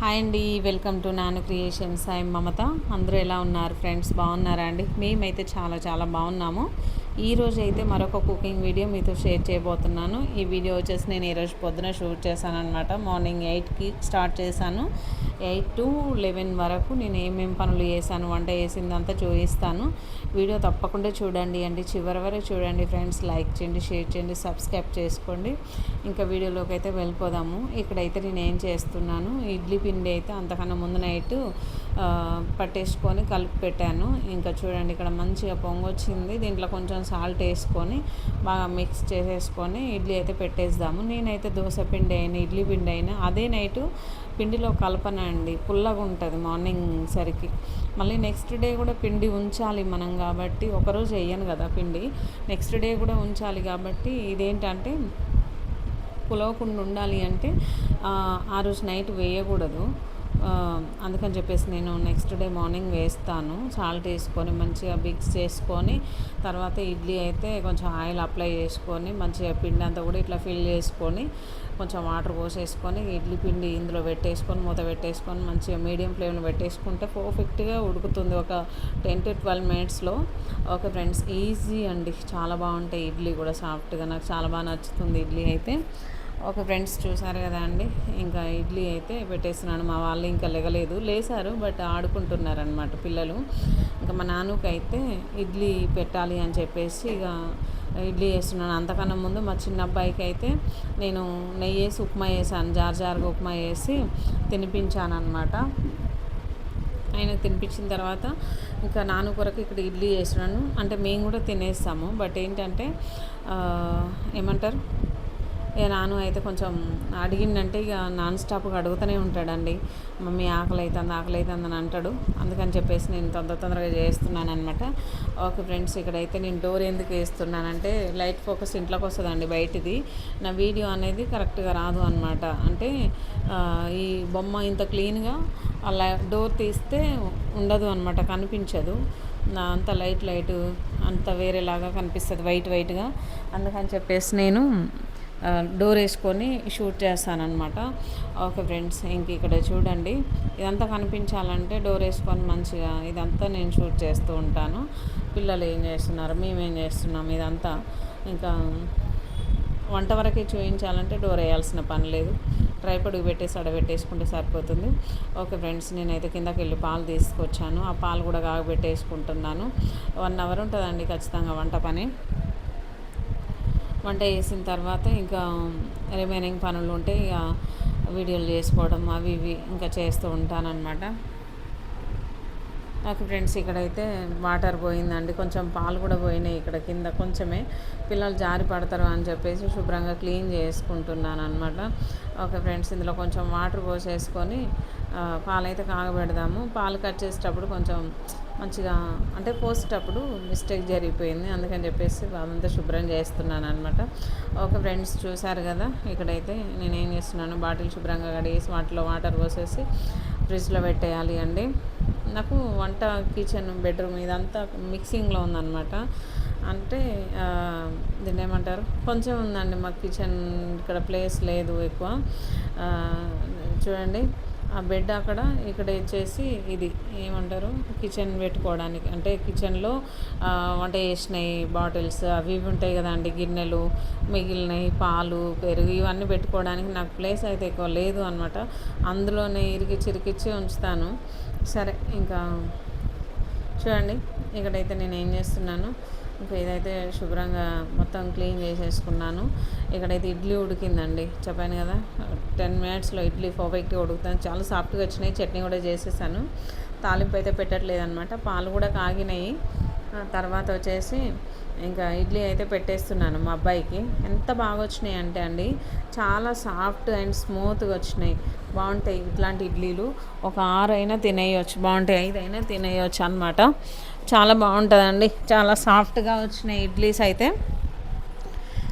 Hi అండి welcome to Nanu creations. I Mamata. అందరూ ఎలా ఉన్నారు ఫ్రెండ్స్? బాగున్నారా అండి? మేమైతే చాలా చాలా బాగున్నాము. ఈరోజు అయితే మరొక కుకింగ్ వీడియో మీతో షేర్ చేయబోతున్నాను. ఈ వీడియో వచ్చేసి నేను ఈరోజు పొద్దున షూట్ చేశాను అనమాట మార్నింగ్ ఎయిట్కి స్టార్ట్ చేశాను. ఎయిట్ టు లెవెన్ వరకు నేను ఏమేమి పనులు చేశాను వంట చేసిందంతా చూపిస్తాను. వీడియో తప్పకుండా చూడండి అండి. చివరి వరకు చూడండి ఫ్రెండ్స్. లైక్ చేయండి షేర్ చేయండి సబ్స్క్రైబ్ చేసుకోండి. ఇంకా వీడియోలోకి అయితే వెళ్ళిపోదాము. ఇక్కడైతే నేను ఏం చేస్తున్నాను ఇడ్లీ పిండి అయితే అంతకన్నా ముందు నైట్ పట్టేసుకొని కలిపి పెట్టాను. ఇంకా చూడండి ఇక్కడ మంచిగా పొంగొచ్చింది దీంట్లో కొంచెం సాల్ట్ వేసుకొని బాగా మిక్స్ చేసేసుకొని ఇడ్లీ అయితే పెట్టేద్దాము. నేనైతే దోశ పిండి అయినా ఇడ్లీ పిండి అయినా అదే నైటు పిండిలో కలపనండి పుల్లగా ఉంటుంది మార్నింగ్ సరికి. మళ్ళీ నెక్స్ట్ డే కూడా పిండి ఉంచాలి మనం కాబట్టి ఒకరోజు వేయను కదా పిండి. నెక్స్ట్ డే కూడా ఉంచాలి కాబట్టి ఇదేంటంటే పులవకుండా ఉండాలి అంటే ఆ రోజు నైట్ వేయకూడదు. అందుకని చెప్పేసి నేను నెక్స్ట్ డే మార్నింగ్ వేస్తాను. సాల్ట్ వేసుకొని మంచిగా మిక్స్ చేసుకొని తర్వాత ఇడ్లీ అయితే కొంచెం ఆయిల్ అప్లై చేసుకొని మంచిగా పిండి అంతా కూడా ఇట్లా ఫిల్ చేసుకొని కొంచెం వాటర్ పోసేసుకొని ఇడ్లీ పిండి ఇందులో పెట్టేసుకొని మూత పెట్టేసుకొని మంచిగా మీడియం ఫ్లేమ్లో పెట్టేసుకుంటే పర్ఫెక్ట్గా ఉడుకుతుంది. ఒక టెన్ టు ట్వెల్వ్ మినిట్స్లో. ఓకే ఫ్రెండ్స్ ఈజీ అండి. చాలా బాగుంటాయి ఇడ్లీ కూడా సాఫ్ట్గా. నాకు చాలా బాగా నచ్చుతుంది ఇడ్లీ అయితే. ఒక ఫ్రెండ్స్ చూసారు కదా అండి ఇంకా ఇడ్లీ అయితే పెట్టేస్తున్నాను. మా వాళ్ళు ఇంకా లెగలేదు. లేసారు బట్ ఆడుకుంటున్నారనమాట పిల్లలు. ఇంకా మా నాన్నకైతే ఇడ్లీ పెట్టాలి అని చెప్పేసి ఇక ఇడ్లీ వేస్తున్నాను అంతకన్నా ముందు మా చిన్న అబ్బాయికి అయితే నేను నెయ్యి వేసి ఉప్మా వేసాను జార్ జారుగా ఉప్మా వేసి తినిపించాను అనమాట ఆయన తినిపించిన తర్వాత ఇంకా నాన్న కొరకు ఇక్కడ ఇడ్లీ చేస్తున్నాను. అంటే మేము కూడా తినేస్తాము. బట్ ఏంటంటే ఏమంటారు? ఇక నాను అయితే కొంచెం అడిగిందంటే ఇక నాన్ స్టాప్గా అడుగుతూనే ఉంటాడండి. మమ్మీ ఆకలి అవుతుంది ఆకలి అవుతుంది అని అంటాడు. అందుకని చెప్పేసి నేను తొందర తొందరగా చేస్తున్నాను అనమాట ఓకే ఫ్రెండ్స్ ఇక్కడైతే నేను డోర్ ఎందుకు వేస్తున్నానంటే లైట్ ఫోకస్ ఇంట్లోకి వస్తుందండి బయటిది. నా వీడియో అనేది కరెక్ట్గా రాదు అనమాట అంటే ఈ బొమ్మ ఇంత క్లీన్గా అలా డోర్ తీస్తే ఉండదు అనమాట కనిపించదు. అంత లైట్ లైట్ అంత వేరేలాగా కనిపిస్తుంది వైట్ వైట్గా. అందుకని చెప్పేసి నేను డోర్ వేసుకొని షూట్ చేస్తానమాట ఓకే ఫ్రెండ్స్ ఇంక ఇక్కడ చూడండి. ఇదంతా కనిపించాలంటే డోర్ వేసుకొని మంచిగా ఇదంతా నేను షూట్ చేస్తూ ఉంటాను. పిల్లలు ఏం చేస్తున్నారు? మేమేం చేస్తున్నాం? ఇదంతా ఇంకా వంట వరకే చూపించాలంటే డోర్ వేయాల్సిన పని లేదు. ట్రైపొడికి పెట్టేసి అడబెట్టేసుకుంటే సరిపోతుంది. ఓకే ఫ్రెండ్స్ నేనైతే కిందకి వెళ్ళి పాలు తీసుకొచ్చాను. ఆ పాలు కూడా కాగబెట్టేసుకుంటున్నాను. వన్ అవర్ ఉంటుందండి ఖచ్చితంగా వంట పని. వంట చేసిన తర్వాత ఇంకా రిమైనింగ్ పనులు ఉంటే ఇక వీడియోలు చేసుకోవడం అవి ఇవి ఇంకా చేస్తూ ఉంటానన్నమాట. నాకు ఫ్రెండ్స్ ఇక్కడైతే వాటర్ పోయిందండి. కొంచెం పాలు కూడా పోయినాయి ఇక్కడ కింద కొంచెమే. పిల్లలు జారి పడతారు అని చెప్పేసి శుభ్రంగా క్లీన్ చేసుకుంటున్నాను అనమాట ఓకే ఫ్రెండ్స్ ఇందులో కొంచెం వాటర్ పోసేసుకొని పాలైతే కాగబెడదాము. పాలు కట్ చేసేటప్పుడు కొంచెం మంచిగా అంటే పోసేటప్పుడు మిస్టేక్ జరిగిపోయింది. అందుకని చెప్పేసి అదంతా శుభ్రం చేస్తున్నాను అనమాట ఓకే ఫ్రెండ్స్ చూశారు కదా? ఇక్కడైతే నేను ఏం చేస్తున్నాను? బాటిల్ శుభ్రంగా కడిగేసి వాటిలో వాటర్ పోసేసి ఫ్రిడ్జ్లో పెట్టేయాలి అండి. నాకు వంట కిచెన్ బెడ్రూమ్ ఇదంతా మిక్సింగ్లో ఉందన్నమాట. అంటే దీన్ని ఏమంటారు కొంచెం ఉందండి మాకు కిచెన్ ఇక్కడ ప్లేస్ లేదు ఎక్కువ. చూడండి ఆ బెడ్ అక్కడ ఇక్కడ వచ్చేసి ఇది ఏమంటారు? కిచెన్ పెట్టుకోవడానికి. అంటే కిచెన్లో వంట చేసినవి బాటిల్స్ అవి ఇవి ఉంటాయి కదండి గిన్నెలు మిగిలినవి పాలు పెరుగు ఇవన్నీ పెట్టుకోవడానికి నాకు ప్లేస్ అయితే ఎక్కువ లేదు అనమాట అందులోనే ఇరికి చిరికిచ్చి ఉంచుతాను. సరే ఇంకా చూడండి ఇక్కడైతే నేను ఏం చేస్తున్నాను ఇంకా ఇదైతే శుభ్రంగా మొత్తం క్లీన్ చేసేసుకున్నాను. ఇక్కడైతే ఇడ్లీ ఉడికిందండి చెప్పాను కదా టెన్ మినిట్స్లో ఇడ్లీ పర్ఫెక్ట్గా ఉడుకుతాను చాలా సాఫ్ట్గా వచ్చినాయి చట్నీ కూడా చేసేసాను. తాలింపు అయితే పెట్టట్లేదు అనమాట పాలు కూడా కాగినాయి. తర్వాత వచ్చేసి ఇంకా ఇడ్లీ అయితే పెట్టేస్తున్నాను మా అబ్బాయికి. ఎంత బాగా వచ్చినాయి అంటే అండి చాలా సాఫ్ట్ అండ్ స్మూత్గా వచ్చినాయి. బాగుంటాయి ఇట్లాంటి ఇడ్లీలు. ఒక ఆరు అయినా తినేయచ్చు బాగుంటాయి ఐదు అయినా తినేయచ్చు అనమాట చాలా బాగుంటుందండి. చాలా సాఫ్ట్గా వచ్చినాయి ఇడ్లీస్ అయితే.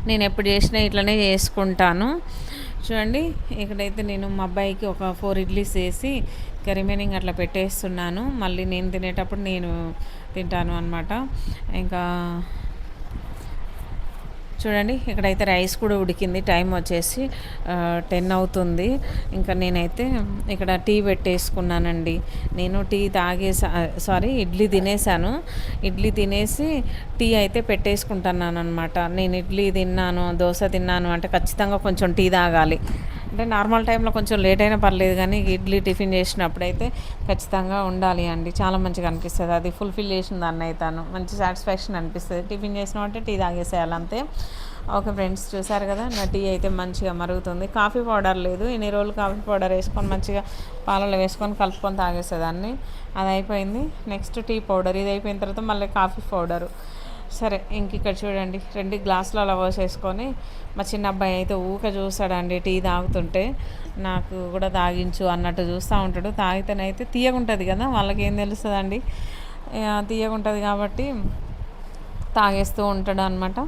నేను ఎప్పుడు చేసినా ఇట్లనే చేసుకుంటాను. చూడండి ఇక్కడైతే నేను మా అబ్బాయికి ఒక ఫోర్ ఇడ్లీస్ వేసి ఇంకా రిమైనింగ్ అట్లా పెట్టేస్తున్నాను. మళ్ళీ నేను తినేటప్పుడు నేను తింటాను అనమాట ఇంకా చూడండి ఇక్కడైతే రైస్ కూడా ఉడికింది. టైం వచ్చేసి టెన్ అవుతుంది. ఇంకా నేనైతే ఇక్కడ టీ పెట్టేసుకున్నానండి. నేను టీ తాగేసా సారీ ఇడ్లీ తినేసాను. ఇడ్లీ తినేసి టీ అయితే పెట్టేసుకుంటున్నాను అనమాట నేను ఇడ్లీ తిన్నాను దోశ తిన్నాను అంటే ఖచ్చితంగా కొంచెం టీ తాగాలి. అంటే నార్మల్ టైంలో కొంచెం లేట్ అయినా పర్లేదు కానీ ఇడ్లీ టిఫిన్ చేసినప్పుడైతే ఖచ్చితంగా ఉండాలి అండి. చాలా మంచిగా అనిపిస్తుంది. అది ఫుల్ఫిల్ చేసిన దాన్ని అవుతాను మంచి సాటిస్ఫాక్షన్ అనిపిస్తుంది. టిఫిన్ చేసినామంటే టీ తాగేసేయాలి అంతే. ఓకే ఫ్రెండ్స్ చూసారు కదా నా టీ అయితే మంచిగా మరుగుతుంది. కాఫీ పౌడర్ లేదు. ఎన్ని రోజులు కాఫీ పౌడర్ వేసుకొని మంచిగా పాలలో వేసుకొని కలుపుకొని తాగేసేదాన్ని. అది అయిపోయింది. Next tea powder. ఇది అయిపోయిన తర్వాత మళ్ళీ కాఫీ పౌడరు. సరే ఇంక ఇక్కడ చూడండి. రెండు గ్లాసులు అలా పోసేసుకొని మా చిన్న అబ్బాయి అయితే ఊక చూస్తాడండి టీ తాగుతుంటే. నాకు కూడా తాగించు అన్నట్టు చూస్తూ ఉంటాడు. తాగితేనైతే తీయగుంటుంది కదా వాళ్ళకి ఏం తెలుస్తుందండి తీయగుంటుంది కాబట్టి తాగేస్తూ ఉంటాడు అనమాట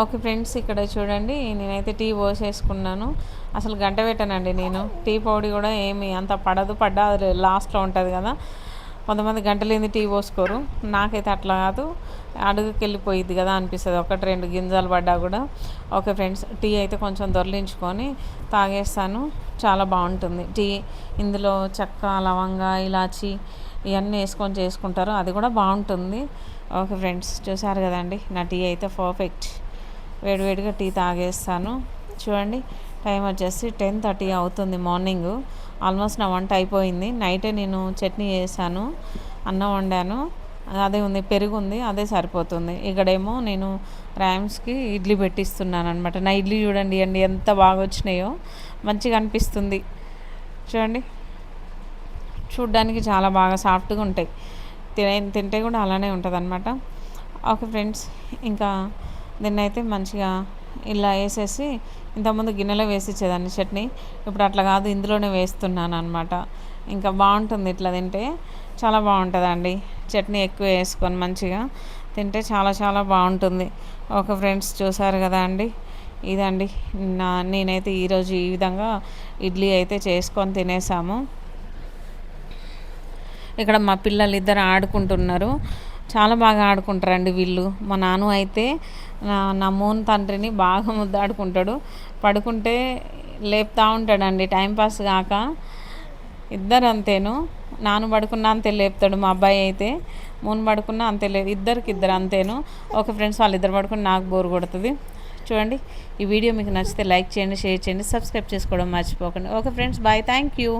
ఓకే ఫ్రెండ్స్ ఇక్కడ చూడండి. నేనైతే టీ పోసేసుకున్నాను. అసలు గంట పెట్టానండి నేను. టీ పౌడర్ కూడా ఏమి అంత పడదు పడ్డా అది లాస్ట్లో ఉంటుంది కదా. కొంతమంది గంటలేంది టీ పోసుకోరు. నాకైతే అట్లా కాదు. అడుగుకి వెళ్ళిపోయిద్ది కదా అనిపిస్తుంది. ఒకటి రెండు గింజలు పడ్డా కూడా ఓకే ఫ్రెండ్స్ టీ అయితే కొంచెం దొరలించుకొని తాగేస్తాను. చాలా బాగుంటుంది. టీ ఇందులో చెక్క లవంగా ఇలాచి ఇవన్నీ వేసుకొని చేసుకుంటారు. అది కూడా బాగుంటుంది. ఓకే ఫ్రెండ్స్ చూసారు కదండి? నా టీ అయితే పర్ఫెక్ట్. వేడివేడిగా టీ తాగేస్తాను. చూడండి టైం వచ్చేసి టెన్ థర్టీ అవుతుంది మార్నింగ్. ఆల్మోస్ట్ నా వంట అయిపోయింది. నైటే నేను చట్నీ చేశాను అన్నం వండాను. అదే ఉంది పెరుగు ఉంది అదే సరిపోతుంది. ఇక్కడేమో నేను ర్యామ్స్కి ఇడ్లీ పెట్టిస్తున్నాను అనమాట నా ఇడ్లీ చూడండి అండి ఎంత బాగా వచ్చినాయో. మంచిగా అనిపిస్తుంది. చూడండి. చూడ్డానికి చాలా బాగా సాఫ్ట్గా ఉంటాయి. తినే తింటే కూడా అలానే ఉంటుంది అనమాట ఓకే ఫ్రెండ్స్ ఇంకా దీన్నైతే మంచిగా ఇలా వేసేసి ఇంతకుముందు గిన్నెలో వేసి ఇచ్చేదాన్ని చట్నీ. ఇప్పుడు అట్లా కాదు ఇందులోనే వేస్తున్నాను అనమాట ఇంకా బాగుంటుంది ఇట్లా తింటే. చాలా బాగుంటుందండి. చట్నీ ఎక్కువ వేసుకొని మంచిగా తింటే చాలా చాలా బాగుంటుంది. ఓకే ఫ్రెండ్స్ చూసారు కదా అండి? ఇదండి. నా నేనైతే ఈరోజు ఈ విధంగా ఇడ్లీ అయితే చేసుకొని తినేసాము. ఇక్కడ మా పిల్లలు ఇద్దరు ఆడుకుంటున్నారు. చాలా బాగా ఆడుకుంటారండి వీళ్ళు. మా నాన్న అయితే నా మోన్ తండ్రిని బాగా ముద్దాడుకుంటాడు. పడుకుంటే లేపుతూ ఉంటాడండి టైంపాస్ కాక ఇద్దరు అంతేను. నాను పడుకున్నా అంతే లేపుతాడు మా అబ్బాయి అయితే. మూన్ పడుకున్నా అంతే లేదు ఇద్దరికి ఇద్దరు అంతేను. ఒక ఫ్రెండ్స్ వాళ్ళిద్దరు పడుకుని నాకు బోర్ కొడుతుంది. చూడండి ఈ వీడియో మీకు నచ్చితే లైక్ చేయండి షేర్ చేయండి సబ్స్క్రైబ్ చేసుకోవడం మర్చిపోకండి. Okay friends bye thank you.